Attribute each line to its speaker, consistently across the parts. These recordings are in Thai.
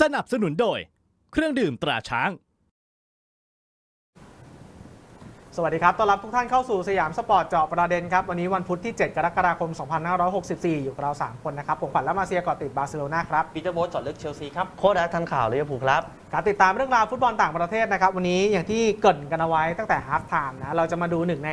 Speaker 1: สนับสนุนโดย เครื่องดื่มตราช้าง
Speaker 2: สวัสดีครับ ต้อนรับทุกท่านเข้าสู่สยามสปอร์ตเจาะประเด็นครับ วันนี้วันพุธที่ 7 กรกฎาคม 2564 อยู่กับเรา 3 คนนะครับ ผมขวัญและมาเซียเกาะติดบาร์เซโลนาครับ
Speaker 3: ปีเตอร์โบ๊ทเจอดลึกเชลซีครับ
Speaker 4: โค้ดแอดทันข่าวลิเวอร์พูลครับ
Speaker 2: การติดตามเรื่องราวฟุตบอลต่างประเทศนะครับ วันนี้อย่างที่เกรินกันเอาไว้ตั้งแต่ฮาล์ฟไทม์นะ เราจะมาดูหนึ่งใน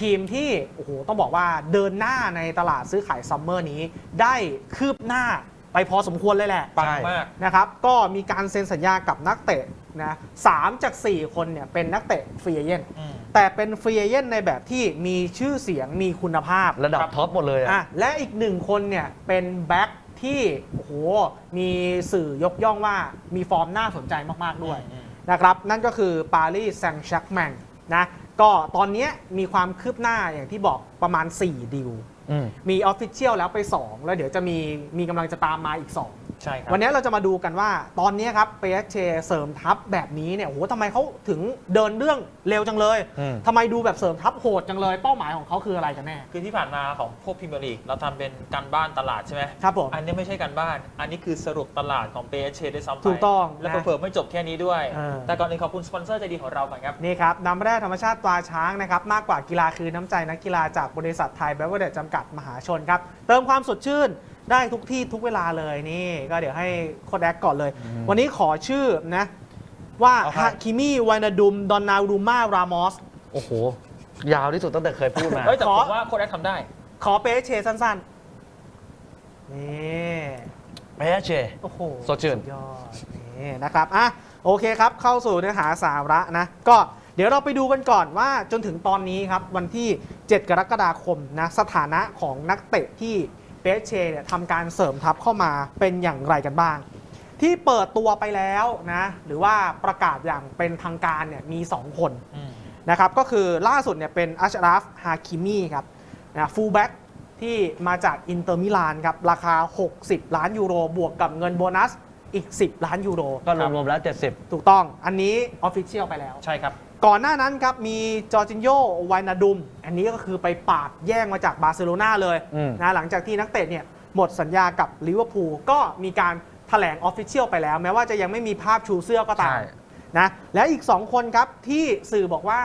Speaker 2: ทีมที่โอ้โหต้องบอกว่าเดินหน้าในตลาดซื้อขายซัมเมอร์นี้ได้คืบหน้า ไปพอสมควรเลยแหละ
Speaker 3: ปัง
Speaker 4: ใช่
Speaker 3: มาก
Speaker 2: นะครับ ก็มีการเซ็นสัญญากับนักเตะนะสามจาก 4 คนเนี่ยเป็นนักเตะฟรีเอเย่น
Speaker 3: อืม
Speaker 2: แต่เป็นฟรีเอเย่นในแบบที่มีชื่อเสียงมีคุณภาพ
Speaker 4: ระดับ
Speaker 3: ครับ
Speaker 4: ท็อปหมดเลยอะ
Speaker 2: อะและอีกหนึ่งคนเนี่ยเป็นแบ็คที่โอ้โหมีสื่อยกย่องว่ามีฟอร์มน่าสนใจมาก ๆ ด้วย
Speaker 3: อืม
Speaker 2: นะครับ นั่นก็คือปารีสแซงต์แชร์กแมงนะก็ตอนเนี้ยมีความคืบหน้าอย่างที่บอกประมาณ 4 ดิว
Speaker 4: อื ม
Speaker 2: มีออฟฟิเชียลแล้วไป 2 แล้วเดี๋ยวจะมีมีกำลังจะตามมาอีก 2
Speaker 3: ใช่ครับ
Speaker 2: วันนี้เราจะมาดูกันว่าตอนนี้ครับเปเชเสริมทัพแบบนี้เนี่ยโอ้โหทำไมเขาถึงเดินเรื่องเร็วจังเลย
Speaker 4: อืม
Speaker 2: ทำไมดูแบบเสริมทัพโหดจังเลย เป้าหมายของเขาคืออะไรกันแน่
Speaker 3: คือที่ผ่านมาของพวกพรีเมียร์ลีกเราทำเป็นการบ้านตลาดใช่ไหม
Speaker 2: ครับผม
Speaker 3: อันนี้ไม่ใช่การบ้าน อันนี้คือสรุปตลาดของเปเชด้วยซ้ำไป
Speaker 2: ถูกต้อง
Speaker 3: และ
Speaker 2: นะ
Speaker 3: เผื่อๆไม่จบแค่นี้ด้วย
Speaker 2: เออ
Speaker 3: แต่ก่อนอื่นขอบคุณสปอนเซอร์ใจดีของเราก่อนครับ
Speaker 2: นี่ครับน้ำแร่ธรรมชาติตราช้างนะครับมากกว่ากีฬาคือน้ำใจนักกีฬาจากบริษัทไทยแบเวอร์เดจจำกัดมหาชนครับ เติมความสดชื่นได้ทุกที่ทุกเวลาเลยนี่ ก็เดี๋ยวให้โคดแอคก่อนเลย
Speaker 4: อืม
Speaker 2: วันนี้ขอชื่อนะว่า
Speaker 4: เอาครับ
Speaker 2: ฮาคิมิวานาดุม ดอนนารูมารามอส
Speaker 4: โอ้โห ยาวที่สุดตั้งแต่เคยพูดมา
Speaker 3: เฮ้ยแต่
Speaker 2: ขอ
Speaker 3: ผมว่าโค้ดแอคทำได้
Speaker 2: ขอเปเชสั้นๆ นี่
Speaker 4: ไปเช
Speaker 2: โอ้โห
Speaker 4: สดชื่น
Speaker 2: ยอดนี่นะครับ อะ โอเคครับ เข้าสู่เนื้อหาสาระนะ ก็เดี๋ยวเราไปดูกันก่อนว่าจนถึงตอนนี้ครับวันที่ 7 กรกฎาคมนะสถานะของนักเตะที่เปเชเนี่ยทำการเสริมทัพเข้ามาเป็นอย่างไรกันบ้าง ที่เปิดตัวไปแล้วนะหรือว่าประกาศอย่างเป็นทางการเนี่ยมี 2 คน
Speaker 3: อืม
Speaker 2: นะครับก็คือล่าสุดเนี่ยเป็นอัชราฟฮาคิมีครับนะฟูลแบ็กที่มาจากอินเตอร์มิลานครับราคา 60 ล้านยูโรบวกกับเงินโบนัสอีก 10 ล้านยูโร
Speaker 4: ก็รวมๆแล้ว 70
Speaker 2: ถูกต้อง อันนี้ออฟฟิเชียลไปแล้ว
Speaker 3: ใช่ครับ
Speaker 2: ก่อนหน้านั้นครับมีจอร์จินโยไวนาดุม อันนี้ก็คือไปปาดแย่งมาจากบาร์เซโลนาเลย
Speaker 4: อืม
Speaker 2: นะหลังจากที่นักเตะเนี่ยหมดสัญญากับลิเวอร์พูลก็มีการแถลงออฟฟิเชียลไปแล้ว แม้ว่าจะยังไม่มีภาพชูเสื้อก็ตาม
Speaker 4: ใช่
Speaker 2: นะแล้วอีก 2 คนครับที่สื่อบอกว่า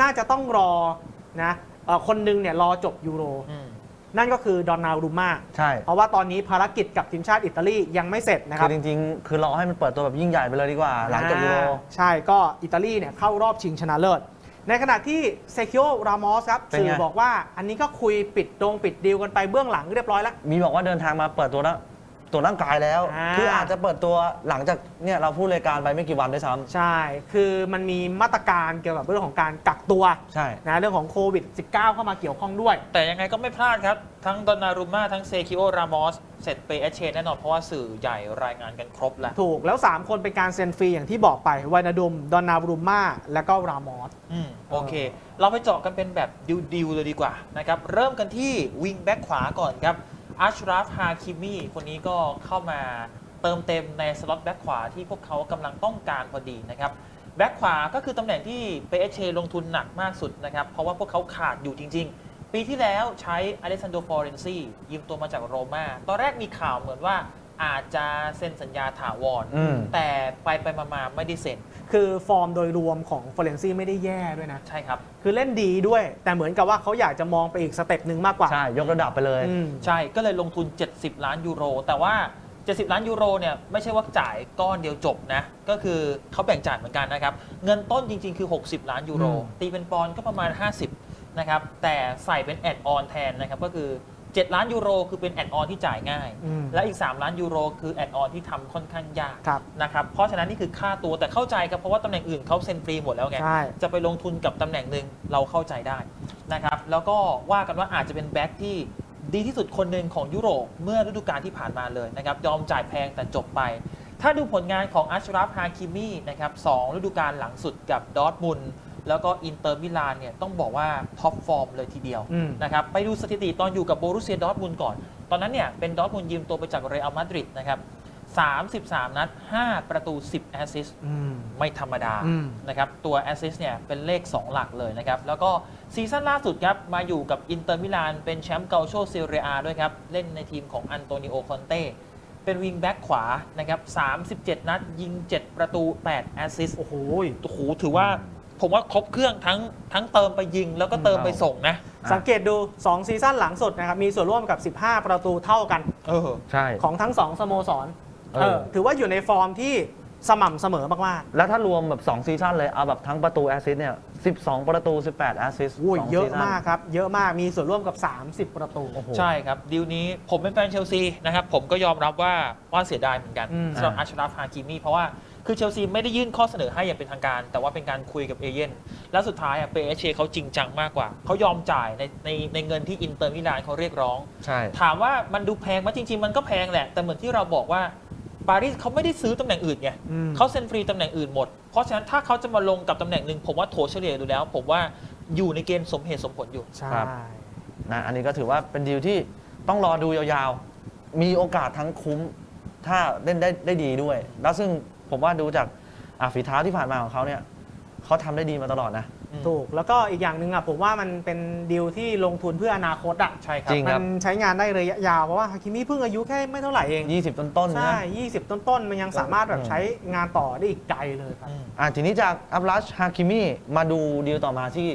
Speaker 2: น่าจะต้องรอนะเอ่อคนหนึงเนี่ยรอจบยูโร
Speaker 3: อืม
Speaker 2: นั่นก็คือดอนนารูมา
Speaker 4: ใช่
Speaker 2: เพราะว่าตอนนี้ภารกิจกับทีมชาติอิตาลียังไม่เสร็จนะค
Speaker 4: คื
Speaker 2: รับ
Speaker 4: อจริงๆ คือรอให้มันเปิดตัวแบบยิ่งใหญ่ไปเลยดีกว่า หลังจบยูโร
Speaker 2: อ่าใช่ก็อิตาลีเนี่ยเข้ารอบชิงชนะเลิศ ในขณะที่เซคิโอรามอสครับ
Speaker 4: เป็นไง
Speaker 2: สื่อบอกว่าอันนี้ก็คุยปิดดงปิดดีลกันไปเบื้องหลังเรียบร้อยแล้ว
Speaker 4: มีบอกว่าเดินทางมาเปิดตัวแล้ว ตัวร่างกายแล้ว
Speaker 2: อ่า
Speaker 4: คืออาจจะเปิดตัวหลังจากเนี่ยเราพูดรายการไปไม่กี่วันด้วยซ้
Speaker 2: ใช่ คือมันมีมาตรการเกี่ยวกับเรื่องของการกักตัวำ
Speaker 4: ใช่
Speaker 2: นะเรื่องของโควิด -19 เข้ามาเกี่ยวข้องด้วย
Speaker 3: แต่ยังไงก็ไม่พลาดครับ ทั้งดอนนารูมาทั้งเซคิโอรามอสเสร็จเปเชแน่นอน เพราะว่าสื่อใหญ่รายงานกันครบแล้ว
Speaker 2: ถูกแล้ว 3 คนเป็นการเซ็นฟรีอย่างที่บอกไปไวนาดุม ดอนนาบรูมาและก็รามอส
Speaker 3: อืมโอเค เราไปเจาะกันเป็นแบบดิวๆเลยดีกว่านะครับ เริ่มกันที่วิงแบ็กขวาก่อนครับ อัชราฟฮาคิมีคนนี้ก็เข้ามาเติมเต็มในสล็อตแบ็คขวาที่พวกเขากำลังต้องการพอดีนะครับแบ็คขวาก็คือตำแหน่งที่เปเชลงทุนหนักมากสุดนะครับเพราะว่าพวกเขาขาดอยู่จริง ๆ ปีที่แล้วใช้อเลสซานโดฟอเรนซียืมตัวมาจากโรม่าตอนแรกมีข่าวเหมือนว่า อาจจะเซ็นสัญญาถาวร
Speaker 4: อืม
Speaker 3: แต่ไปไปๆมาๆไม่ได้เซ็น
Speaker 2: คือฟอร์มโดยรวมของฟอเรนซีไม่ได้แย่ด้วยนะ
Speaker 3: ใช่ครับ
Speaker 2: คือเล่นดีด้วย แต่เหมือนกับว่าเขาอยากจะมองไปอีกสเต็ปหนึ่งมากกว่า
Speaker 4: ใช่ ยกระดับไปเลย
Speaker 2: อืม
Speaker 3: ใช่ก็เลยลงทุน 70 ล้านยูโร แต่ว่า 70 ล้านยูโรเนี่ยไม่ใช่ว่าจ่ายก้อนเดียวจบนะ ก็คือเขาแบ่งจ่ายเหมือนกันนะครับ เงินต้นจริงๆ คือ 60 ล้านยูโร
Speaker 2: อืม
Speaker 3: ตีเป็นปอนด์ก็ประมาณ 50 นะครับ แต่ใส่เป็นแอดออนแทนนะครับ ก็คือ 7 ล้านยูโรคือเป็นแอดออนที่จ่ายง่าย
Speaker 2: อืม
Speaker 3: และอีก 3 ล้านยูโรคือแอดออนที่ทำค่อนข้างยาก
Speaker 2: ครับ
Speaker 3: นะครับเพราะฉะนั้นนี่คือค่าตัวแต่เข้าใจครับเพราะว่าตำแหน่งอื่นเขาเซ็นฟรีหมดแล้วไง
Speaker 2: ใช่
Speaker 3: จะไปลงทุนกับตำแหน่งหนึ่งเราเข้าใจได้นะครับแล้วก็ว่ากันว่าอาจจะเป็นแบ็คที่ดีที่สุดคนหนึ่งของยุโรปเมื่อฤดูกาลที่ผ่านมาเลยนะครับยอมจ่ายแพงแต่จบไป ถ้าดูผลงานของอัชราฟฮาคิมีนะครับสองฤดูกาลหลังสุดกับดอร์ทมุนด์ แล้วก็อินเตอร์มิลานเนี่ยต้องบอกว่าท็อปฟอร์มเลยทีเดียว
Speaker 2: อืม
Speaker 3: นะครับไปดูสถิติตอนอยู่กับโบรุเซียดอร์ทมุนด์ก่อน ตอนนั้นเนี่ยเป็นดอร์ทมุนด์ยืมตัวไปจากเรอัลมาดริดนะครับ33 นัด 5 ประตู 10 แอสซิสต์
Speaker 2: อืม
Speaker 3: ไม่ธรรมดา
Speaker 2: อืม
Speaker 3: นะครับตัวแอสซิสเนี่ยเป็นเลข 2 หลักเลยนะครับ แล้วก็ซีซั่นล่าสุดครับ มาอยู่กับอินเตอร์มิลานเป็นแชมป์เกาโชเซเรียอาด้วยครับ เล่นในทีมของอันโตนิโอคอนเต้เป็นวิงแบ็กขวานะครับ37 นัดยิง 7 ประตู 8 แอสซิสต์
Speaker 2: โอ้โห
Speaker 3: โอ้โหถือว่า ผมว่าครบเครื่องทั้งทั้งเติมไปยิงแล้วก็เติมไปส่งนะ
Speaker 2: สังเกตดู 2 ซีซั่นหลังสุดนะครับมีส่วนร่วมกับ 15 ประตูเท่ากัน
Speaker 3: เออ
Speaker 4: ใช่
Speaker 2: ของทั้ง 2 สโมสร
Speaker 4: เออ
Speaker 2: เออถือว่าอยู่ในฟอร์มที่สม่ำเสมอมาก
Speaker 4: แล้วถ้ารวมแบบ 2 ซีซั่นเลย เอาแบบทั้งประตูแอสซิสต์เนี่ย 12 ประตู 18 แอสซิสต์
Speaker 2: ๆอุ้ย
Speaker 4: สง
Speaker 2: เยอะ
Speaker 4: ซีซั่น
Speaker 2: มากครับ เยอะมากมีส่วนร่วมกับ 30 ประตู
Speaker 4: โอ้โห
Speaker 3: ใช่ครับ ดีลนี้ผมเป็นแฟนเชลซีนะครับ ผมก็ยอมรับว่าว่าเสียดายเหมือนกัน
Speaker 2: อืม
Speaker 3: สำหรับอัชราฟฮาคิมีเพราะว่า คือเชลซีไม่ได้ยื่นข้อเสนอให้อย่างเป็นทางการ แต่ว่าเป็นการคุยกับเอเย่นแล้วสุดท้ายอะเปเอเชเขาจริงจังมากกว่า เขายอมจ่ายในในในเงินที่อินเตอร์มิลานเขาเรียกร้อง
Speaker 4: ใช่
Speaker 3: ถามว่ามันดูแพงไหมจริง ๆ มันก็แพงแหละ แต่เหมือนที่เราบอกว่าปารีสเขาไม่ได้ซื้อตำแหน่งอื่นไง
Speaker 2: อืม
Speaker 3: เขาเซ็นฟรีตำแหน่งอื่นหมด เพราะฉะนั้นถ้าเขาจะมาลงกับตำแหน่งหนึ่งผมว่าโถเฉลี่ยดูแล้ว ผมว่าอยู่ในเกณฑ์สมเหตุสมผลอยู่
Speaker 2: ใช่
Speaker 4: ครับ นะอันนี้ก็ถือว่าเป็นดีลที่ต้องรอดูยาวๆ มีโอกาสทั้งคุ้ม ถ้าเล่นได้ได้ดีด้วย แล้วซึ่ง ผมว่าดูจากอะฝีเท้าที่ผ่านมาของเขาเนี่ยเขาทำได้ดีมาตลอดนะ
Speaker 2: ถูกแล้วก็อีกอย่างหนึ่งอะผมว่ามันเป็นดีลที่ลงทุนเพื่ออนาคตอะ
Speaker 3: ใช่ครับ
Speaker 4: จริง
Speaker 2: มันใช้งานได้ระยะยาวเพราะว่าฮาคิมิเพิ่งอายุแค่ไม่เท่าไหร่เอง
Speaker 4: 20 ต้นๆ
Speaker 2: ใช่
Speaker 4: นะ
Speaker 2: 20 ต้นๆ มันยังสามารถแบบ
Speaker 4: อืม
Speaker 2: ใช้งานต่อได้อีกไกลเลยครับ
Speaker 3: อืม
Speaker 4: อะทีนี้จากอับลัชฮาคิมิมาดูดีลต่อมาที่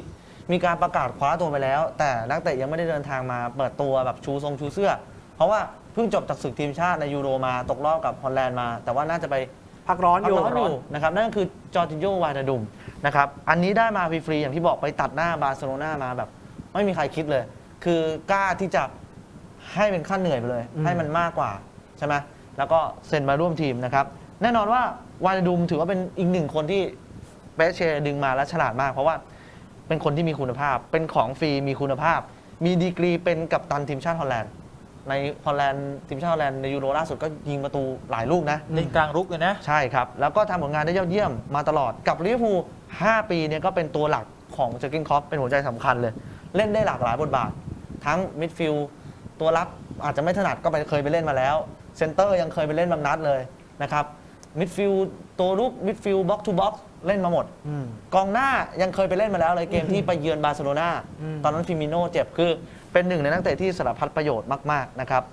Speaker 4: มีการประกาศคว้าตัวไปแล้ว แต่นักเตะยังไม่ได้เดินทางมาเปิดตัวแบบชูทรงชูเสื้อ เพราะว่าเพิ่งจบจากศึกทีมชาติในยูโรมาตกรอบกับฮอลแลนด์มา แต่ว่าน่าจะไป
Speaker 2: พักร้อน
Speaker 4: พั
Speaker 2: อกยู่
Speaker 4: ร้อนอยู่นะครับนั่นก็คือจอร์จิโยวานาดุมนะครับอันนี้ได้มาฟรีๆอย่างที่บอกไปตัดหน้าบาร์เซโลนามาแบบ ไม่มีใครคิดเลย คือกล้าที่จะให้เป็นค่าเหนื่อยไปเลย
Speaker 2: อืม
Speaker 4: ให้มันมากกว่าใช่ไหมแล้วก็เซ็นมาร่วมทีมนะครับ แน่นอนว่าวานาดุมถือว่าเป็นอีกหนึ่งคนที่เปเชดึงมาและฉลาดมาก เพราะว่าเป็นคนที่มีคุณภาพ เป็นของฟรีมีคุณภาพ มีดีกรีเป็นกัปตันทีมชาติฮอลแลนด์ ในฮอลแลนด์ทีมชาติฮอลแลนด์ในยูโรล่าสุดก็ยิงประตูหลายลูกนะ
Speaker 3: เล่นกลางรุกเลยนะ
Speaker 4: ใช่ครับ แล้วก็ทำผลงานได้ยอดเยี่ยมมาตลอดกับลิเวอร์พูล5ปีเนี่ยก็เป็นตัวหลักของเจอร์กินคล็อปเป็นหัวใจสำคัญเลย เล่นได้หลากหลายบทบาท ทั้งมิดฟิลด์ตัวรับอาจจะไม่ถนัดก็ไปเคยไปเล่นมาแล้วเซนเตอร์ยังเคยไปเล่นบางนัดเลยนะครับมิดฟิลด์ตัวลุกมิดฟิลด์บ็อกทูบ็อกเล่นมาหมด
Speaker 2: อืม
Speaker 4: กองหน้ายังเคยไปเล่นมาแล้วเลยเกมที่ไปเยือนบาร์เซโลนา
Speaker 2: อืม
Speaker 4: ตอนนั้นฟิมิโน่เจ็บคือ เป็นหนึ่งในนักเตะที่สารพัดประโยชน์มากๆนะครับ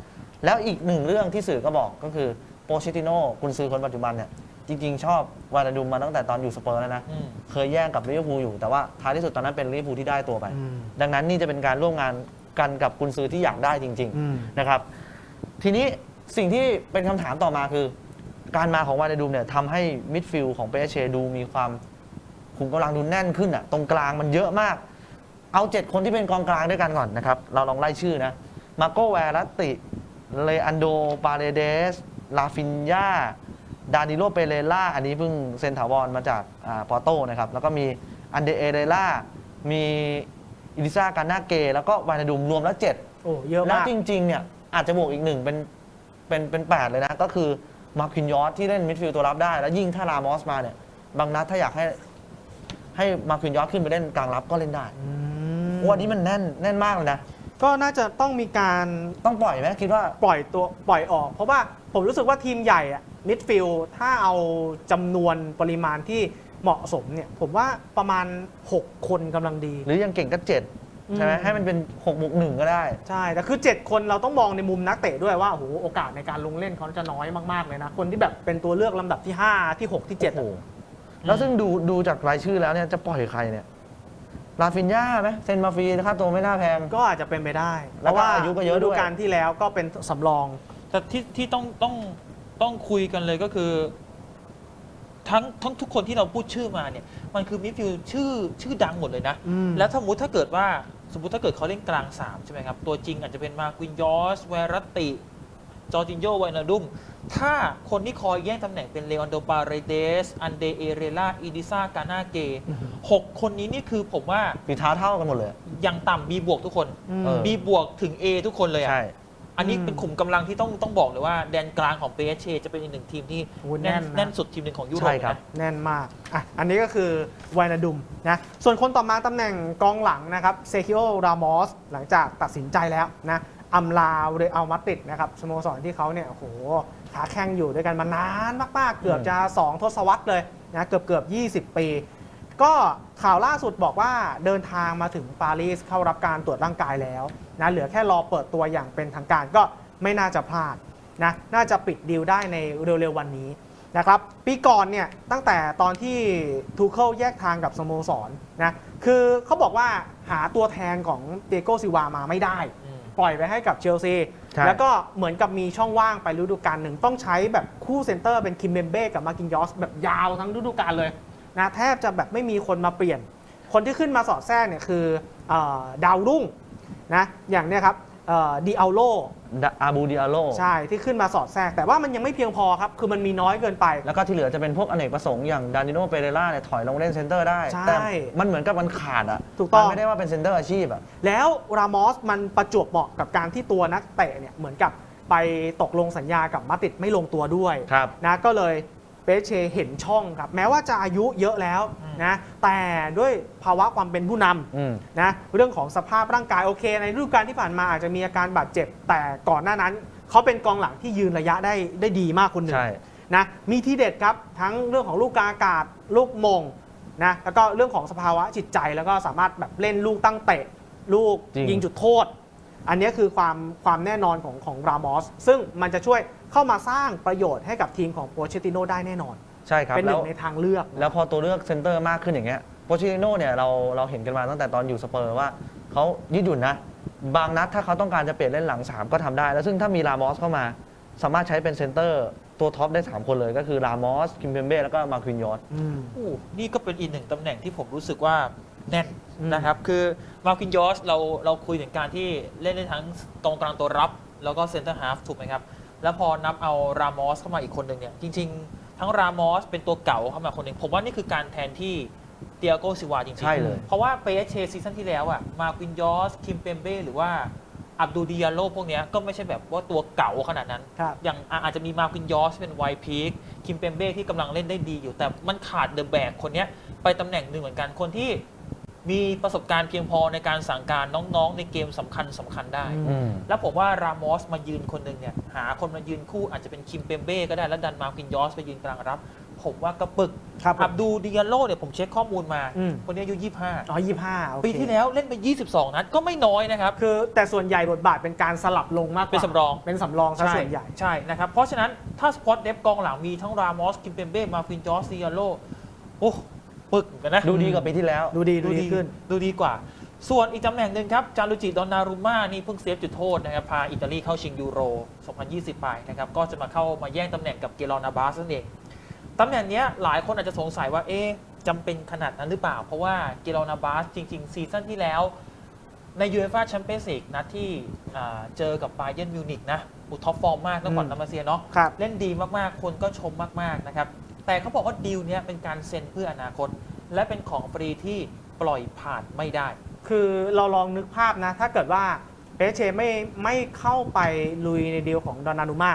Speaker 4: แล้วอีกหนึ่งเรื่องที่สื่อก็บอกก็คือโปชิติโน่กุนซือคนปัจจุบันเนี่ยจริง ๆ ชอบวานาดุมมาตั้งแต่ตอนอยู่สเปอร์แล้วนะ
Speaker 3: อืม
Speaker 4: เคยแย่งกับลิเวอร์พูลอยู่แต่ว่าท้ายที่สุดตอนนั้นเป็นลิเวอร์พูลที่ได้ตัวไป
Speaker 2: อืม
Speaker 4: ดังนั้นนี่จะเป็นการร่วมงานกันกับกุนซือที่อยากได้จริง
Speaker 2: อืม
Speaker 4: ๆ นะครับ ทีนี้สิ่งที่เป็นคำถามต่อมาคือ การมาของวานาดุมเนี่ยทำให้มิดฟิลด์ของเปเชดูมีความขุมกำลังดูแน่นขึ้นอะตรงกลางมันเยอะมาก เอาเจ็ดคนที่เป็นกองกลางด้วยกันก่อนนะครับ เราลองไล่ชื่อนะ มาโกแวรัตติ เลอันโด ปาเรเดส ลาฟินยาดานิโล เปเรล่า อันนี้เพิ่งเซ็นถาวรมาจากอ่าปอร์โตนะครับ แล้วก็มีอันเดเอเรล่า มีอิลิซากานาเก แล้วก็วานาดุมรวมแล้วเจ็ด
Speaker 2: โอ้ เยอะ
Speaker 4: แล้ว
Speaker 2: มาก
Speaker 4: จริง ๆ เนี่ย อาจจะบวกอีกหนึ่งเป็น เป็น เป็นแปดเลยนะ ก็คือมาร์คินยอสที่เล่นมิดฟิลด์ตัวรับได้ แล้วยิ่งถ้ารามอสมาเนี่ย บางนัดถ้าอยากให้ ให้มาร์คินยอสขึ้นไปเล่นกลางรับก็เล่นได้
Speaker 2: อืม
Speaker 4: วันนี้มันแน่นแน่นมากเลยนะ
Speaker 2: ก็น่าจะต้องมีการ
Speaker 4: ต้องปล่อยไหมคิดว่า
Speaker 2: ปล่อยตัวปล่อยออก เพราะว่าผมรู้สึกว่าทีมใหญ่อะมิดฟิลด์ถ้าเอาจำนวนปริมาณที่เหมาะสมเนี่ย ผมว่าประมาณ 6 คนกำลังดี
Speaker 4: หรือยังเก่งก็เจ็ดใช่ไหม
Speaker 2: อืม
Speaker 4: ให้มันเป็นหกบวกหนึ่งก็ได้
Speaker 2: ใช่ แต่คือ 7 คนเราต้องมองในมุมนักเตะด้วยว่าโอ้โหโอกาสในการลงเล่นเขาจะน้อยมาก ๆ เลยนะ คนที่แบบเป็นตัวเลือกลำดับที่ 5 ที่ 6 ที่7
Speaker 4: โอ้โหแล้วซึ่งดูดูจากรายชื่อแล้วเนี่ยจะปล่อยใครเนี่ย ลาฟินยาไหมเซ็นมาฟรีนะครับตัวไม่น่าแพง
Speaker 2: ก็อาจจะเป็นไปได้ เพ
Speaker 4: แล้ว
Speaker 2: ราะ
Speaker 4: ก็
Speaker 2: ว่า
Speaker 4: อายุก็เยอะด้วย
Speaker 2: ฤการที่แล้วก็เป็นสำรอง
Speaker 3: แต่ที่ที่ต้องต้องต้องคุยกันเลยก็คือ ทั้งทั้งทุกคนที่เราพูดชื่อมาเนี่ย มันคือมิดฟิลด์ชื่อชื่อดังหมดเลยนะ
Speaker 2: อืม
Speaker 3: แล้วสมมติถ้าเกิดว่าสมมติถ้าเกิดเขาเล่นกลาง3ใช่ไหมครับ ตัวจริงอาจจะเป็นมาร์ควินยอสเวรัตติ จอร์จินโยไวนาดุม ถ้าคนที่คอยแย่งตำแหน่งเป็นเลออนโดปาเรเดส อันเดเอเรล่าอีดิซากานาเก
Speaker 2: อือฮึ
Speaker 3: หกคนนี้นี่คือผมว่า
Speaker 4: ฝีเท้าเท่ากันหมดเลย
Speaker 3: ยังต่ำ B บวกทุกคน
Speaker 2: อืม
Speaker 4: เออ
Speaker 3: B บวกถึง A ทุกคนเลยอะ
Speaker 4: ใช่
Speaker 3: อันนี้
Speaker 2: อืม
Speaker 3: เป็นขุมกำลังที่ต้องต้องบอกเลยว่า แดนกลางของ PSG จะเป็นอีกหนึ่งทีมที่
Speaker 2: โอ้แน่
Speaker 3: แน่
Speaker 2: น
Speaker 3: น
Speaker 2: นะ
Speaker 3: แน่นสุดทีมหนึ่งของยุโรป
Speaker 4: ใช่ครับ
Speaker 3: นะ
Speaker 2: แน่นมาก อะ อันนี้ก็คือไวนาดุมนะ ส่วนคนต่อมาตำแหน่งกองหลังนะครับ เซคิโอ รามอส หลังจากตัดสินใจแล้วนะ อำลาเรอัลมาดริดนะครับสโมสรที่เขาเนี่ยโอ้โหขาแข่งอยู่ด้วยกันมานานมากๆ เกือบจะ 2 ทศวรรษเลยนะเกือบเกือบ20 ปี ก็ข่าวล่าสุดบอกว่าเดินทางมาถึงปารีสเข้ารับการตรวจร่างกายแล้วนะเหลือแค่รอเปิดตัวอย่างเป็นทางการก็ไม่น่าจะพลาดนะน่าจะปิดดีลได้ในเร็วๆวันนี้นะครับปีก่อนเนี่ยตั้งแต่ตอนที่ทูเคิลแยกทางกับสโมสรนะคือเขาบอกว่าหาตัวแทนของเตโกซิวามาไม่ได้
Speaker 3: อืม
Speaker 2: ปล่อยไปให้กับเชลซี
Speaker 4: ใช่
Speaker 2: แล้วก็เหมือนกับมีช่องว่างไปฤดูกาลหนึ่ง ต้องใช้แบบคู่เซนเตอร์เป็นคิมเบมเบ้กับมาร์กินยอสแบบยาวทั้งฤดูกาลเลยนะแทบจะแบบไม่มีคนมาเปลี่ยน คนที่ขึ้นมาสอดแทรกเนี่ยคือเออดาวรุ่งนะอย่างเนี้ยครับ ดีอัลโล
Speaker 4: ดาอาบูดิอาโล
Speaker 2: ใช่ที่ขึ้นมาสอดแทรก แต่ว่ามันยังไม่เพียงพอครับ คือมันมีน้อยเกินไป
Speaker 4: แล้วก็ที่เหลือจะเป็นพวกอเนกประสงค์อย่างดานิโนเปเรล่าเนี่ยถอยลงเล่นเซนเตอร์ได้
Speaker 2: ใช่
Speaker 4: แต่มันเหมือนกับมันขาดอะ
Speaker 2: ถูกต้อง
Speaker 4: มันไม่ได้ว่าเป็นเซนเตอร์อาชีพอะ
Speaker 2: แล้วรามอสมันประจวบเหมาะกับการที่ตัวนักเตะเนี่ยเหมือนกับไปตกลงสัญญากับมาดริดไม่ลงตัวด้วย
Speaker 4: ครับ
Speaker 2: นะก็เลย เปเชเห็นช่องครับแม้ว่าจะอายุเยอะแล้ว
Speaker 3: อืม
Speaker 2: นะแต่ด้วยภาวะความเป็นผู้น
Speaker 4: อืมำ
Speaker 2: นะเรื่องของสภาพร่างกายโอเค ในฤดูกาลที่ผ่านมาอาจจะมีอาการบาดเจ็บ แต่ก่อนหน้านั้น เขาเป็นกองหลังที่ยืนระยะได้ได้ดีมากคนหนึ่ง
Speaker 4: ใช่
Speaker 2: นะมีที่เด็ดครับทั้งเรื่องของลูกกลางอากาศลูกมงนะแล้วก็เรื่องของสภาวะจิตใจแล้วก็สามารถแบบเล่นลูกตั้งเตะ ลูก
Speaker 4: จริง
Speaker 2: ยิงจุดโทษ อันนี้คือความความแน่นอนของของรามอสซึ่งมันจะช่วยเข้ามาสร้างประโยชน์ให้กับทีมของโปเชติโนได้แน่นอน
Speaker 4: ใช่ครับ
Speaker 2: เป็นห
Speaker 4: แล้
Speaker 2: นึ่
Speaker 4: ว
Speaker 2: งในทางเลือก
Speaker 4: แล้วพอตัวเลือกเซนเตอร์มากขึ้นอย่างเงี้ยโปชิโน่เนี่ยเราเราเห็นกันมาตั้งแต่ตอนอยู่สเปอร์ว่าเขายืดหยุ่นนะ บางนัดถ้าเขาต้องการจะเปลี่ยนเล่นหลัง 3 ก็ทำได้ แล้วซึ่งถ้ามีรามอสเข้ามา สามารถใช้เป็นเซนเตอร์ตัวท็อปได้ 3 คนเลยก็คือรามอส คิมเบมเบ้แล้วก็มาควินยอส
Speaker 2: อืม
Speaker 3: โอ้นี่ก็เป็นอีกหนึ่งตำแหน่งที่ผมรู้สึกว่า แน่น
Speaker 2: อืม
Speaker 3: นะครับ คือมาร์กินยอสเราเราคุยถึงการที่เล่นได้ทั้งกองกลางตัวรับ แล้วก็เซนเตอร์ฮาฟถูกไหมครับ แล้วพอนับเอารามอสเข้ามาอีกคนหนึ่งเนี่ย จริง ๆ ทั้งรามอสเป็นตัวเก่าเข้ามาคนหนึ่งผมว่านี่คือการแทนที่เตียโกซิวาจริงๆ
Speaker 4: ใช่เลย
Speaker 3: เพราะว่าเปเชซีซั่นที่แล้วอะมาร์กินยอสคิมเปมเบ้หรือว่าอับดูดิยาโลพวกเนี้ยก็ไม่ใช่แบบว่าตัวเก่าขนาดนั้น
Speaker 2: ครับ
Speaker 3: อย่างอะอาจจะมีมาร์กินยอสเป็นไวพีคคิมเปมเบ้ที่กำลังเล่นได้ดีอยู่ แต่มันขาดเดอะแบกคนเนี้ยไปตำแหน่งหนึ่งเหมือนกันคนที่ มีประสบการณ์เพียงพอในการสั่งการน้องๆ ในเกมสำคัญสำคัญได้
Speaker 2: อื
Speaker 4: อืม
Speaker 3: แล้วผมว่ารามอสมายืนคนหนึ่งเนี่ย หาคนมายืนคู่อาจจะเป็นคิมเปมเบ้ก็ได้ แล้วดันมาร์กินยอสไปยืนกลางรับ ผมว่ากระปึก
Speaker 2: ครับผม
Speaker 3: อับดูดิยาโลเนี่ยผมเช็คข้อมูลมา
Speaker 2: อืม
Speaker 3: คนนี้อายุ
Speaker 2: อ๋อยี่ห้า
Speaker 3: 25ปีที่แล้วเล่นไป 22 นัดก็ไม่น้อยนะครับ
Speaker 2: คือแต่ส่วนใหญ่บทบาทเป็นการสลับลงมากกว่า
Speaker 3: เป็นสำรอง
Speaker 2: เป็นสำรองซะส่วนใหญ่
Speaker 3: ใช่นะครับ เพราะฉะนั้นถ้าสควอตเดฟกองหลังมีทั้งรามอส คิมเปมเบ้ มาฟินจอสซิอาโลโอ้ ปึกเหมือนกันนะ
Speaker 4: ดูดีกว่าปีที่แล้ว
Speaker 2: ดูดีดูดีขึ้น
Speaker 3: ดูดีกว่า ส่วนอีกตำแหน่งหนึ่งครับจารุจิดอนนารุม่านี่เพิ่งเซฟจุดโทษนะครับพาอิตาลีเข้าชิงยูโร 2020 ไปนะครับก็จะมาเข้ามาแย่งตำแหน่งกับเกลอนาบาสนั่นเองตำแหน่งเนี้ยหลายคนอาจจะสงสัยว่าเอ๊ะจำเป็นขนาดนั้นหรือเปล่า เพราะว่าเกลอนาบาสจริง ๆ ซีซั่นที่แล้ว ในยูเอฟ่าแชมเปี้ยนส์ลีกนัดที่อ่าเจอกับ b บ y เ r n นมิวนิกนะอุท็อปฟอร์มมากนะก่อน
Speaker 2: อืม
Speaker 3: นามาเซียเนาะ
Speaker 2: ครับ
Speaker 3: เล่นดีมากๆ คนก็ชมมากๆนะครับ แต่เขาบอกว่าดีลเนี้ยเป็นการเซ็นเพื่ออนาคต และเป็นของฟรีที่ปล่อยผ่านไม่ได้
Speaker 2: คือเราลองนึกภาพนะ ถ้าเกิดว่าเปเชไม่ไม่เข้าไปลุยในดีลของดอนานุมา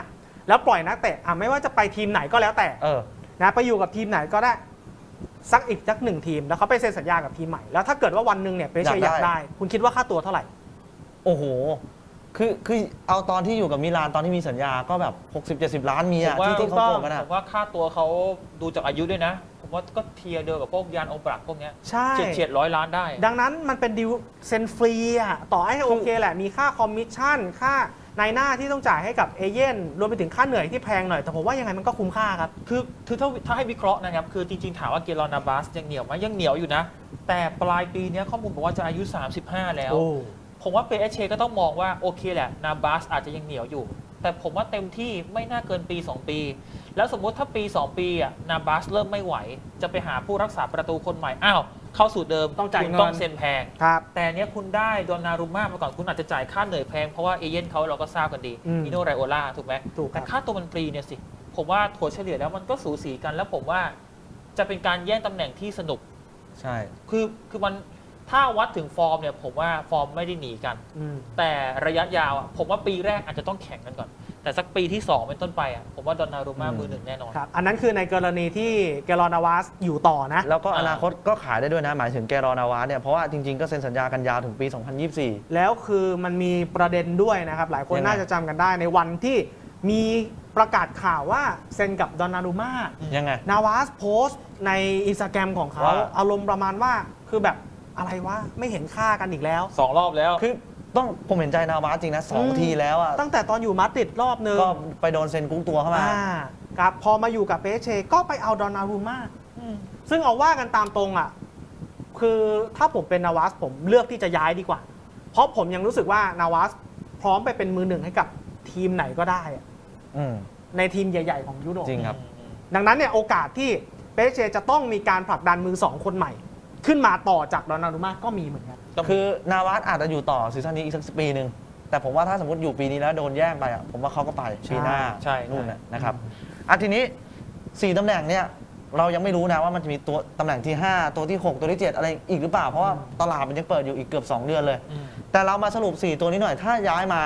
Speaker 2: แล้วปล่อยนักเตะอะไม่ว่าจะไปทีมไหนก็แล้วแต่
Speaker 4: เออ
Speaker 2: นะไปอยู่กับทีมไหนก็ได้สักอีกสักหนึ่งทีม แล้วเขาไปเซ็นสัญญากับทีมใหม่แล้วถ้าเกิดว่าวันหนึ่งเนี่ยเปเชอยากก
Speaker 4: อายได้
Speaker 2: ได้ คุณคิดว่าค่าตัวเท่าไหร่
Speaker 4: โอ้โห คือคือเอาตอนที่อยู่กับมิลานตอนที่มีสัญญาก็แบบ 60-70 ล้านมี
Speaker 3: ผ
Speaker 4: อะ
Speaker 3: มว่า
Speaker 4: ที่ที่เขา
Speaker 2: ถูกต้อง
Speaker 4: โกงกัน
Speaker 3: ผ
Speaker 4: อะ
Speaker 3: มว่าค่าตัวเขาดูจากอายุด้วยนะ ผมว่าก็เทียร์เดียวกับพวกยานองปรักพวกเนี้ย
Speaker 2: ใช่
Speaker 3: เฉียดเฉียดร้อยล้านได้
Speaker 2: ดังนั้นมันเป็นดีลเซ็นฟรีอะต่อให้โอเคแหละ มีค่าคอมมิชชั่น ค่านายหน้าที่ต้องจ่ายให้กับเอเย่นรวมไปถึงค่าเหนื่อยที่แพงหน่อย แต่ผมว่ายังไงมันก็คุ้มค่าครับ
Speaker 3: คือคือถ้าถ้าให้วิเคราะห์นะครับ คือจริง ๆ ถามว่าเกลอนาบาสยังเหนียวไหมยังเหนียวอยู่นะ แต่ปลายปีเนี้ยข้อมูลบอกว่าจะอายุ 35 แล้ว
Speaker 2: โอ้
Speaker 3: ผมว่าเปเชก็ต้องมองว่าโอเคแหละนาบาสอาจจะยังเหนียวอยู่ แต่ผมว่าเต็มที่ไม่น่าเกินปี 2 ปี แล้วสมมุติถ้าปี 2 ปีอะนาบาสเริ่มไม่ไหว จะไปหาผู้รักษาประตูคนใหม่อ้าวเข้าสู่เดิม
Speaker 2: ต้องจ่าย
Speaker 3: คุณ
Speaker 2: เงิน
Speaker 3: ต้องเซ็นแพง
Speaker 2: ครับ
Speaker 3: แต่เนี้ยคุณได้ดอนนารุม่ามาก่อนคุณอาจจะจ่ายค่าเหนื่อยแพง เพราะว่าเอเย่นเขาเราก็ทราบกันดี
Speaker 2: อืม
Speaker 3: อิโนไรโอล่าถูกไหม
Speaker 2: ถูกค
Speaker 3: แต่
Speaker 2: รับ
Speaker 3: ค่าตัวมันฟรีเนี่ยสิ ผมว่าถัวเฉลี่ยแล้วมันก็สูสีกันแล้วผมว่าจะเป็นการแย่งตำแหน่งที่สนุก
Speaker 4: ใช่
Speaker 3: คือคือมัน ถ้าวัดถึงฟอร์มเนี่ยผมว่าฟอร์มไม่ได้หนีกัน
Speaker 2: อืม
Speaker 3: แต่ระยะยาวอะผมว่าปีแรกอาจจะต้องแข่งกันก่อน แต่สักปีที่ 2 เป็นต้นไปอะผมว่าดอนนารุมา
Speaker 4: อืม
Speaker 3: มือหนึ่งแน่นอน
Speaker 2: ครับ อันนั้นคือในกรณีที่เกลอนาวาสอยู่ต่อนะ
Speaker 4: แล้วก็
Speaker 3: อ่า
Speaker 4: อนาคตก็ขายได้ด้วยนะ หมายถึงแกรอนาวาเนี่ย เพราะว่าจริงๆ ก็เซ็นสัญญากันยาวถึงปี 2024
Speaker 2: แล้วคือมันมีประเด็นด้วยนะครับ หลายคน
Speaker 4: ยังไง
Speaker 2: น่าจะจำกันได้ในวันที่มีประกาศข่าวว่าเซ็นกับดอนนารุมา
Speaker 4: ยังไง
Speaker 2: นาวาสโพสต์ในอินสตาแกรมของเขา
Speaker 4: ว่า
Speaker 2: อารมณ์ประมาณว่าคือแบบ อะไรวะไม่เห็นค่ากันอีกแล้ว
Speaker 3: สองรอบแล้ว
Speaker 4: คือต้องผมเห็นใจนาวาสจริงนะสอง
Speaker 2: อืม
Speaker 4: ทีแล้วอะ
Speaker 2: ตั้งแต่ตอนอยู่มาดริดรอบนึง
Speaker 4: ก็ไปโดนเซนกุ้งตัวเข้ามา
Speaker 2: อ่าครับพอมาอยู่กับเปเชก็ไปเอาดอนนารูมาซึ่งเอาว่ากันตามตรงอะ คือถ้าผมเป็นนาวาสผมเลือกที่จะย้ายดีกว่า เพราะผมยังรู้สึกว่านาวาสพร้อมไปเป็นมือหนึ่งให้กับทีมไหนก็ได้อะ
Speaker 4: อืม
Speaker 2: ในทีมใหญ่ ๆ ของยุโรป
Speaker 4: จริงครับ
Speaker 2: ดังนั้นเนี่ยโอกาสที่เปเชจะต้องมีการผลักดันมือสองคนใหม่ ขึ้นมาต่อจากดอนนารูมาก็มีเหมือนกัน
Speaker 4: คือนาวาสอาจจะอยู่ต่อซีซั่นนี้อีกสักปีหนึ่งแต่ผมว่าถ้าสมมติอยู่ปีนี้แล้วโดนแย่งไปอะผมว่าเขาก็ไปปีหน้า
Speaker 3: ใช่
Speaker 4: นู่นน่ะนะครับอะทีนี้สี่ตำแหน่งเนี่ยเรายังไม่รู้นะว่ามันจะมีตัวตำแหน่งที่ 5 ตัวที่ 6 ตัวที่ 7 อะไรอีกหรือเปล่า เพราะว่าตลาดมันยังเปิดอยู่อีกเกือบ 2 เดือนเลย
Speaker 3: อืม
Speaker 4: แต่เรามาสรุป 4 ตัวนี้หน่อย ถ้าย้ายมา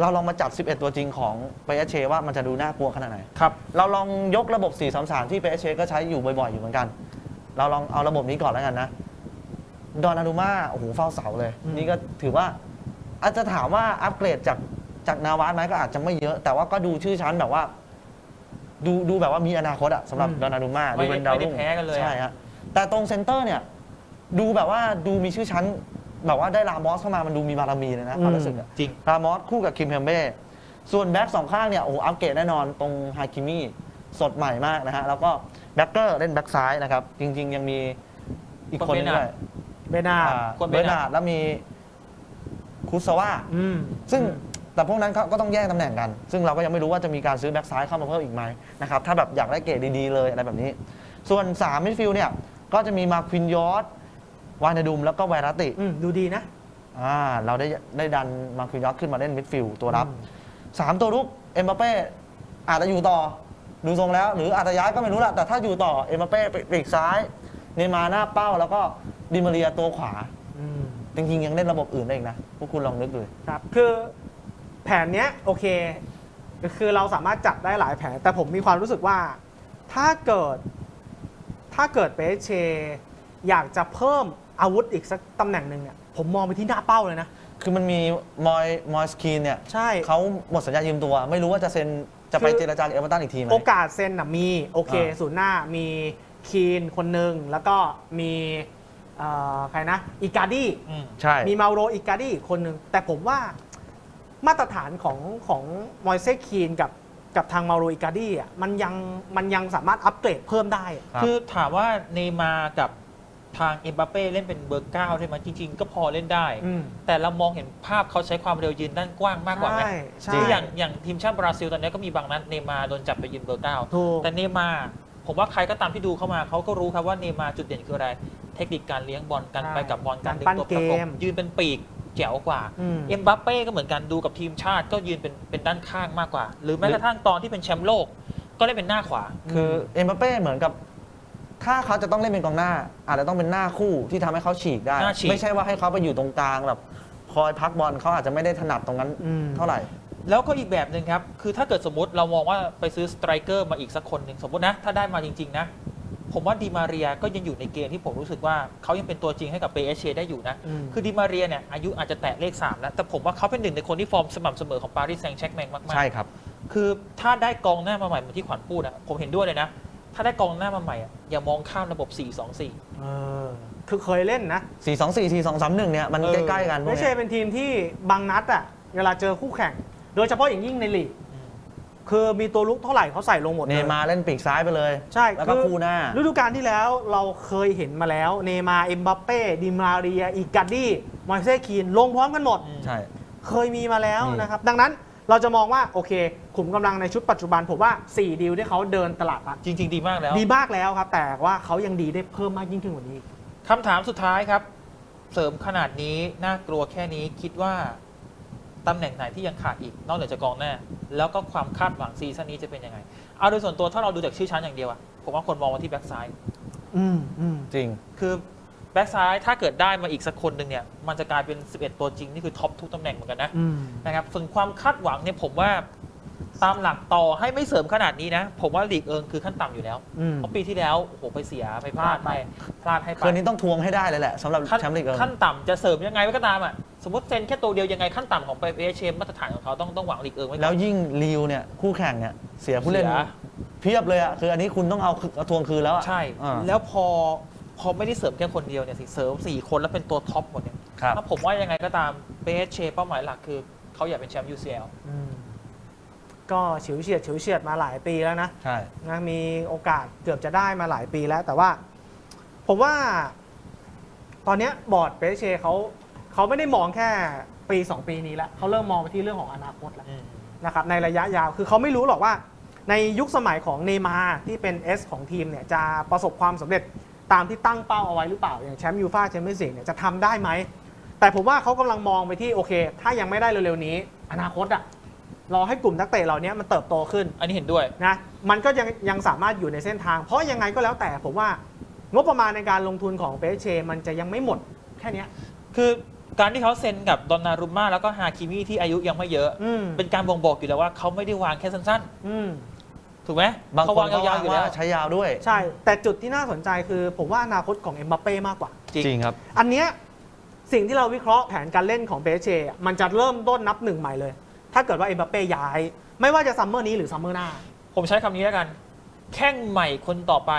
Speaker 4: เราลองมาจับ 11 ตัวจริงของเปเชว่ามันจะดูน่ากลัวขนาดไหน
Speaker 3: ครับ
Speaker 4: เราลองยกระบบ 4 3 3 ที่เปเชก็ใช้อยู่บ่อยๆอยู่เหมือนกัน เราลองเอาระบบนี้ก่อนแล้วกันนะ ดอนนารูมาโอ้โหเฝ้าเสาเลย
Speaker 2: อืม
Speaker 4: นี่ก็ถือว่า อาจจะถามว่าอัปเกรดจากจากนาวาสไหมก็อาจจะไม่เยอะ แต่ว่าก็ดูชื่อชั้นแบบว่า ดูดูแบบว่ามีอนาคตอะสำหรับดอนนารูมา
Speaker 3: ไม่
Speaker 4: ดู
Speaker 3: ได้
Speaker 4: เป็นดาว
Speaker 3: ไม่ได้
Speaker 4: รุ่ง
Speaker 3: แพ้กันเลยอะ
Speaker 4: ใช่ฮะแต่ตรงเซนเตอร์เนี่ย ดูแบบว่าดูมีชื่อชั้น แบบว่าได้ลามอสเข้ามามันดูมีบารมีเลยนะความรู้สึกอะ
Speaker 3: จริง
Speaker 4: รามอสคู่กับคิมเฮมเบ้ ส่วนแบ็กสองข้างเนี่ย โอ้โหอัปเกรดแน่นอนตรงฮาคิมี่สดใหม่มากนะฮะ แล้วก็ แบ็กเกอร์เล่นแบ็กซ้ายนะครับ จริง ๆ ยังมีอีกคนนึงด้วย
Speaker 2: เบนาร์ด
Speaker 4: อ่า
Speaker 3: คน
Speaker 4: เบ
Speaker 3: เบ
Speaker 4: อ
Speaker 3: นา
Speaker 4: ร์
Speaker 3: ร์
Speaker 4: นา
Speaker 3: ด
Speaker 4: ร์ดแล้วมีคุสวา
Speaker 2: อืม
Speaker 4: ซึ่งแต่พวกนั้นเขาก็ต้องแยกตำแหน่งกัน ซึ่งเราก็ยังไม่รู้ว่าจะมีการซื้อแบ็กซ้ายเข้ามาเพิ่มอีกไหมนะครับถ้าแบบอยากได้เกรดดีๆเลยอะไรแบบนี้ ส่วน3มิดฟิลด์เนี่ยก็จะมีมาควินยอร์ดวานเดดุมแล้วก็ไวรัติ
Speaker 2: อืมดูดีนะ
Speaker 4: อ่าเราได้ได้ดันมาควินยอร์ดขึ้นมาเล่นมิดฟิลด์ตัวรับ
Speaker 2: อืม
Speaker 4: สามตัวรุกเอ็มบัปเป้อาจจะอยู่ต่อ ดูทรงแล้ว หรืออาจจะย้ายก็ไม่รู้แหละแต่ถ้าอยู่ต่อเอ็มบัปเป้ปีกซ้าย เนย์มาร์หน้าเป้าแล้วก็ดิมาเรียตัวขวา
Speaker 2: อืม
Speaker 4: จริงๆยังเล่นระบบอื่นได้อีกนะ พวกคุณลองนึกดู
Speaker 2: ครับ คือแผนเนี้ยโอเค คือเราสามารถจัดได้หลายแผน แต่ผมมีความรู้สึกว่า ถ้าเกิด ถ้าเกิดเปเช อยากจะเพิ่มอาวุธอีกสักตำแหน่งหนึ่งเนี่ยผมมองไปที่หน้าเป้าเลยนะ
Speaker 4: คือมันมีมอยมอยสกีนเนี่ย
Speaker 2: ใช่
Speaker 4: เขาหมดสัญญายืมตัว ไม่รู้ว่าจะเซ็น จะไป
Speaker 2: คือ
Speaker 4: เจรจากับเอเวอร์ตันอีกทีไหม
Speaker 2: โอกาสเซ็นน่ะมีโอเค
Speaker 4: อ่า
Speaker 2: ศูนย์หน้ามีคีนคนหนึ่งแล้วก็มีเอ่อใครนะอิกาดี้
Speaker 3: อืม
Speaker 4: ใช่
Speaker 2: มีมาโรอิกาดี้อีกคนหนึ่งแต่ผมว่ามาตรฐานของของมอยเซคีนกับกับทางมาโรอิกาดี้อะมันยังมันยังสามารถอัปเกรดเพิ่มได้อะ
Speaker 4: ครับ
Speaker 3: คือถามว่าเนย์มาร์กับ ทางเอ็มบัปเป้เล่นเป็นเบอร์เก้าได้ไหมจริง ๆ ก็พอเล่นได้
Speaker 2: อืม
Speaker 3: แต่เรามองเห็นภาพเขาใช้ความเร็วยืนด้านกว้างมากกว่าไหม
Speaker 2: ใช่ใช่
Speaker 3: คืออย่างอย่างทีมชาติบราซิลตอนนี้ก็มีบางนัดเนย์มาร์โดนจับไปยืนเบอร์เก้า
Speaker 2: ถูก
Speaker 3: แต่เนย์มาร์ผมว่าใครก็ตามที่ดูเข้ามาเขาก็รู้ครับว่าเนย์มาร์จุดเด่นคืออะไร เทคนิคการเลี้ยงบอลการ
Speaker 2: ใช่
Speaker 3: ไปกับบอลการดึง
Speaker 2: การปั้น
Speaker 3: ตัวประกบ
Speaker 2: เกม
Speaker 3: ยืนเป็นปีกแจ๋วกว่า
Speaker 2: อืม
Speaker 3: เอ็มบัปเป้ก็เหมือนกันดูกับทีมชาติก็ยืนเป็นเป็นด้านข้างมากกว่า หรือแม้กระทั่งตอนที่เป็นแชมป์โลกก็เล่นเป็นหน้าขวา
Speaker 4: คือเอ็มบัปเป้เหมือนกับ ถ้าเขาจะต้องเล่นเป็นกองหน้า อาจจะต้องเป็นหน้าคู่ที่ทำให้เขาฉีกได้
Speaker 3: หน้าฉีก
Speaker 4: ไม่ใช่ว่าให้เขาไปอยู่ตรงกลางแบบคอยพักบอลเขาอาจจะไม่ได้ถนัดตรงนั้น
Speaker 2: อืม
Speaker 4: เท่าไหร่
Speaker 3: แล้วก็อีกแบบหนึ่งครับ คือถ้าเกิดสมมติเรามองว่าไปซื้อสไตรเกอร์มาอีกสักคนหนึ่งสมมตินะ ถ้าได้มาจริง ๆ นะ ผมว่าดีมาเรียก็ยังอยู่ในเกณฑ์ที่ผมรู้สึกว่าเขายังเป็นตัวจริงให้กับเปเอชได้อยู่นะ
Speaker 2: อืม
Speaker 3: คือดีมาเรียเนี่ยอายุอาจจะแตะเลข 3 แล้ว แต่ผมว่าเขาเป็นหนึ่งในคนที่ฟอร์มสม่ำเสมอของปารีสแซงต์แชร์กแมงมาก
Speaker 4: ใช่ครับ
Speaker 3: ๆคือถ้าได้กองหน้ามาใหม่เหมือนที่ขวัญพูดอะผมเห็นด้วยเลยนะ ถ้าได้กองหน้ามาใหม่อะอย่ามองข้ามระบบ 4-2-4
Speaker 2: เออคือเคยเล่นนะ
Speaker 4: 4 2 4 4 2 3 1เนี่ยมัน
Speaker 3: เออ
Speaker 4: ใกล้ ๆ กันพว
Speaker 2: ไม่
Speaker 4: ก
Speaker 2: ใช่
Speaker 4: เนี้ย
Speaker 2: เป็นทีมที่บางนัดอะเวลาเจอคู่แข่ง โดยเฉพาะอย่างยิ่งในลีกคือมีตัวลุกเท่าไหร่เขาใส่ลงหมด
Speaker 4: เน
Speaker 2: เลย
Speaker 4: ย์มาร์เล่นปีกซ้ายไปเลย
Speaker 2: ใช่
Speaker 4: แล้วก็
Speaker 2: คือ
Speaker 4: คู่หน้า
Speaker 2: ฤดูกาลที่แล้วเราเคยเห็นมาแล้ว เนย์มาร์เอ็มบัปเป้ดิมาเรียอิกาดี้มอยเซคีน ลงพร้อมกันหมด
Speaker 4: ใช่
Speaker 2: เคยมีมาแล้ว
Speaker 4: มี
Speaker 2: นะครับ ดังนั้น เราจะมองว่าโอเคขุมกำลังในชุดปัจจุบันผมว่า 4 ดีลที่เขาเดินตลาดอะ
Speaker 3: จริง ๆ ดีมากแล้ว
Speaker 2: ดีมากแล้วครับ แต่ว่าเขายังดีได้เพิ่มมากยิ่งขึ้นกว่านี้
Speaker 3: คำถามสุดท้ายครับ เสริมขนาดนี้น่ากลัวแค่นี้คิดว่าตำแหน่งไหนที่ยังขาดอีกนอกเหนือจากกองหน้า แล้วก็ความคาดหวังซีซั่นนี้จะเป็นยังไงเอาโดยส่วนตัวถ้าเราดูจากชื่อชั้นอย่างเดียวอะผมว่าคนมองมาที่แบ็กซ้าย
Speaker 2: อืมอืม
Speaker 4: จริง
Speaker 3: คือ แบ็กซ้ายถ้าเกิดได้มาอีกสักคนหนึ่งเนี่ยมันจะกลายเป็น 11 ตัวจริง นี่คือท็อปทุกตำแหน่งเหมือนกันนะ
Speaker 2: อืม
Speaker 3: นะครับส่วนความคาดหวังเนี่ยผมว่าตามหลักต่อให้ไม่เสริมขนาดนี้นะ ผมว่าลีกเอิงคือขั้นต่ำอยู่แล้ว
Speaker 2: อืม
Speaker 3: เพราะปีที่แล้วโอ้โหไปเสียไปพลาด
Speaker 2: พลาดไป
Speaker 3: ไปพลาดให้ไป
Speaker 4: คืนนี้ต้องทวงให้ได้เลยแหละสำหรับ
Speaker 3: ขั้น
Speaker 4: แชมป์ลีกเอิง
Speaker 3: ขั้นต่ำจะเสริมยังไงก็ตามอะสมมติเซ็นแค่ตัวเดียวยังไงขั้นต่ำของไปเอเชมาตรฐานของเขาต้องต้องหวังลีกเอิงไว้ก่อน
Speaker 4: แล้วยิ่งลีวเนี่ยคู่แข่งเนี่ยเสียผู้เล่น
Speaker 3: เสีย
Speaker 4: เพียบเลยอะคืออันนี้คุณต้องเอาคืนเอาทวงคืนแล้วอะ
Speaker 3: ใช่
Speaker 4: อ่า
Speaker 3: แล้วพอ พพอไม่ได้เสริมแค่คนเดียวเนี่ยสิเสริม 4 คนแล้วเป็นตัวท็อปหมดเนี่ย
Speaker 4: ครับ
Speaker 3: ถ้าผมว่ายังไงก็ตามเบสเชเป้าหมายหลักคือเขาอยากเป็นแชมป์ UCL
Speaker 2: อืมก็เฉิวเฉียดเฉิวเฉียดมาหลายปีแล้วนะ
Speaker 4: ใช่
Speaker 2: นะมีโอกาสเกือบจะได้มาหลายปีแล้ว แต่ว่า ผมว่า ตอนเนี้ยบอร์ดเปเชเขาเขาไม่ได้มองแค่ปี 2 ปีนี้แล้วเขาเริ่มมองไปที่เรื่องของอนาคตแล้ว นะครับในระยะยาวคือเขาไม่รู้หรอกว่า ในยุคสมัยของเนย์มาร์ที่เป็น S ของทีมเนี่ยจะประสบความสำเร็จ ตามที่ตั้งเป้าเอาไว้หรือเปล่า อย่างแชมป์ยูฟาแชมเปี้ยนส์ลีกเนี่ยจะทำได้ไหม แต่ผมว่าเขากำลังมองไปที่โอเค ถ้ายังไม่ได้เร็วๆนี้ อนาคตอะรอให้กลุ่มนักเตะเหล่านี้มันเติบโตขึ้น
Speaker 3: อันนี้เห็นด้วย
Speaker 2: นะมันก็ยังยังสามารถอยู่ในเส้นทาง เพราะยังไงก็แล้วแต่ผมว่างบประมาณในการลงทุนของเปเช มันจะยังไม่หมดแค่เนี้ย
Speaker 3: คือการที่เขาเซ็นกับดอนนารุมมาแล้วก็ฮาคิมิที่อายุยังไม่เยอะ
Speaker 2: อืม
Speaker 3: เป็นการบ่งบอกอยู่แล้วว่าเขาไม่ได้วางแค่สั้น
Speaker 2: อืม
Speaker 3: ๆ ถูกไหม
Speaker 4: บาง
Speaker 3: เขา
Speaker 4: คน
Speaker 3: วาง
Speaker 4: ก็
Speaker 3: ยาวๆอยู่
Speaker 4: ว่า
Speaker 3: แล้ว
Speaker 4: ใช้ยาวด้วย
Speaker 2: ใช่ แต่จุดที่น่าสนใจคือผมว่าอนาคตของเอ็มบัปเป้มากกว่า
Speaker 3: จริง
Speaker 4: จริงครับ
Speaker 2: อันเนี้ยสิ่งที่เราวิเคราะห์แผนการเล่นของเปเชมันจะเริ่มต้นนับหนึ่งใหม่เลย ถ้าเกิดว่าเอ็มบัปเป้ย้าย ไม่ว่าจะซัมเมอร์นี้หรือซัมเมอร์หน้า
Speaker 3: ผมใช้คำนี้แล้วกัน แข้งใหม่คนต่อไป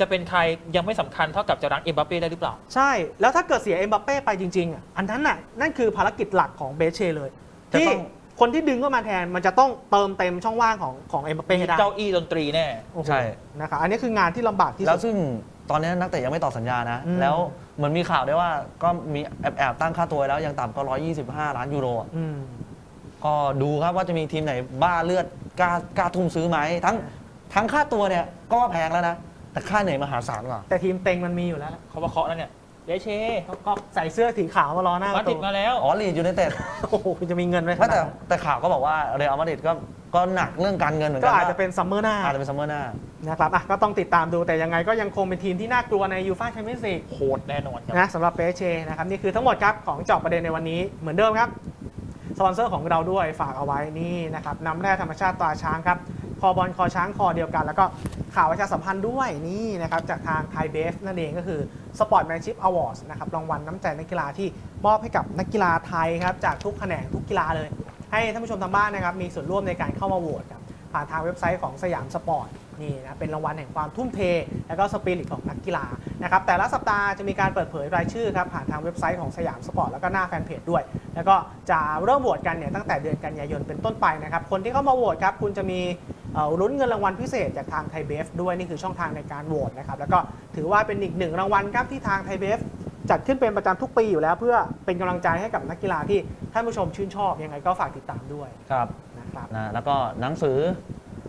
Speaker 3: จะเป็นใครยังไม่สำคัญเท่ากับจะรังเอ็มบัปเป้ได้หรือเปล่า
Speaker 2: ใช่ แล้วถ้าเกิดเสียเอ็มบัปเป้ไปจริงๆอะอันนั้นน่ะนั่นคือภารกิจหลักของเบเชเลย
Speaker 4: จะ
Speaker 2: ที่
Speaker 4: ต้อง
Speaker 2: คนที่ดึงเข้ามาแทนมันจะต้องเติมเต็มช่องว่างของของเอ็มบัปเป้
Speaker 3: มี
Speaker 2: ให้ได้
Speaker 3: เก้าอี้ดนตรีแน่
Speaker 2: โอ้โห
Speaker 4: ใช่
Speaker 2: นะครับอันนี้คืองานที่ลำบากที่
Speaker 4: แล้
Speaker 2: สุ
Speaker 4: ว
Speaker 2: ด
Speaker 4: ซึ่งตอนนี้นักเตะยังไม่ต่อสัญญานะ
Speaker 2: อืม
Speaker 4: แล้วเหมือนมีข่าวได้วยว่าก็มีแอบแอบตั้งค่าตัวไว้แล้วยังต่ำก็ 125 ล้านยูโรอะ
Speaker 2: อืม
Speaker 4: ก็ดูครับว่าจะมีทีมไหนบ้าเลือดกล้ากล้าทุ่มซื้อไหมทั้งทั้งค่าตัวเนี่ยก็ว่าแพงแล้วนะ แต่ค่าเหนื่อยมหาศาลกว่า
Speaker 2: แต่ทีมเต็งมันมีอยู่แล้วแหละ
Speaker 3: เขาว่าเคาะแล้วเนี่ย เดเช
Speaker 2: เขาก็ใส่เสื้อสีขาวมารอหน้าป
Speaker 3: มา
Speaker 2: ระ
Speaker 3: ติ
Speaker 2: ตู
Speaker 3: ดมาแล้ว
Speaker 4: อ๋อลีดยูไนเต็ด
Speaker 2: โอ้โหคุณจะมีเงินไหม
Speaker 4: ไม่แต่แต่ข่าวก็บอกว่าเรอัลมาดริดก็ก็หนักเรื่องการเงินเหมือน
Speaker 2: ก็
Speaker 4: กัน
Speaker 2: อาจจะเป็นซัมเมอร์หน้า
Speaker 4: อาจจะเป็นซัมเมอร์หน้า
Speaker 2: นะครับอะก็ต้องติดตามดูแต่ยังไงก็ยังคงเป็นทีมที่น่ากลัวในยูฟ่าแชมเปี้ยนส์ลีก
Speaker 3: โหดแน่นอนครับ
Speaker 2: นะสำหรับเปเชนะครับนี่คือทั้งหมดครับของเจอบประเด็นในวันนี้เหมือนเดิมครับ สปอนเซอร์ของเราด้วยฝากเอาไว้นี่นะครับน้ำแร่ธรรมชาติตราช้างครับคอบอลคอช้างคอเดียวกัน แล้วก็ข่าวประชาสัมพันธ์ด้วยนี่นะครับจากทางไทยเบฟนั่นเองก็คือสปอร์ตแมนชิพอวอร์ดนะครับรางวัลน้ำใจนักกีฬาที่มอบให้กับนักกีฬาไทยครับจากทุกแขนงทุกกีฬาเลย ให้ท่านผู้ชมทางบ้านนะครับมีส่วนร่วมในการเข้ามาโหวตครับ ผ่านทางเว็บไซต์ของสยามสปอร์ตนี่นะเป็นรางวัลแห่งความทุ่มเท และก็สปิริตของนักกีฬานะครับแต่ละสัปดาห์จะมีการเปิดเผยรายชื่อครับผ่านทางเว็บไซต์ของสยามสปอร์ตแล้วก็หน้าแฟนเพจด้วย แล้วก็จะเริ่มโหวตกันเนี่ยตั้งแต่เดือนกันยายนเป็นต้นไปนะครับคนที่เข้ามาโหวตครับคุณจะมีเอ่อลุ้นเงินรางวัลพิเศษจากทางไทยเบฟด้วยนี่คือช่องทางในการโหวตนะครับแล้วก็ถือว่าเป็นอีกหนึ่งรางวัลครับที่ทางไทยเบฟจัดขึ้นเป็นประจำทุกปีอยู่แล้ว เพื่อเป็นกำลังใจให้กับนักกีฬาที่ท่านผู้ชมชื่นชอบยังไงก็ฝากติดตามด้วย
Speaker 4: ครับ
Speaker 2: ครับ
Speaker 4: นะแล้วก็หนังสือ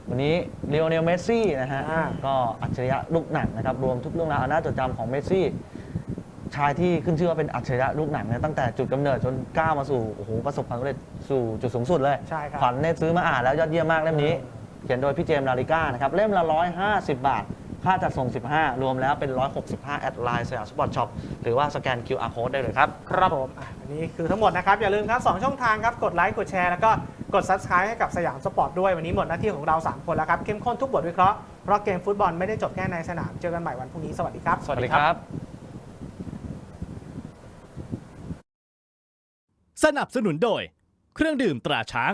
Speaker 4: วันนี้เลโอเนลเมสซี่นะฮะ
Speaker 2: อ่า
Speaker 4: ก็อัจฉริยะลูกหนังนะครับ รวมทุกเรื่องราวอันน่าจดจำของเมสซี่ ชายที่ขึ้นชื่อว่าเป็นอัจฉริยะลูกหนังเนี่ยตั้งแต่จุดกำเนิดจนก้าวมาสู่โอ้โหประสบความสำเร็จสู่จุดสูงสุดเลย
Speaker 2: ใช่ครับ
Speaker 4: ขวัญเนี่ยซื้อมาอ่านแล้วยอดเยี่ยมมากเล่มนี้ เขียนโดยพี่เจมส์ลาลิก้านะครับ เล่มละ 150 บาท ค่าจัดส่ง 15 รวมแล้วเป็น 165 แอดไลน์สยามสปอร์ตช็อปหรือว่าสแกน QR code ได้เลยครับ
Speaker 2: ครับผมอะอันนี้คือทั้งหมดนะครับ อย่าลืมครับ 2 ช่องทางครับ กดไลค์ กดแชร์ แล้วก็ กด subscribe ให้กับสยามสปอร์ตด้วย วันนี้หมดหน้าที่ของเรา 3 คนแล้วครับ เข้มข้นทุกบทวิเคราะห์ เพราะเกมฟุตบอลไม่ได้จบแค่ในสนาม เจอกันใหม่วันพรุ่งนี้ สวัสดีครับ
Speaker 3: สวัสดีครับ
Speaker 1: สนับสนุนโดย เครื่องดื่มตราช้าง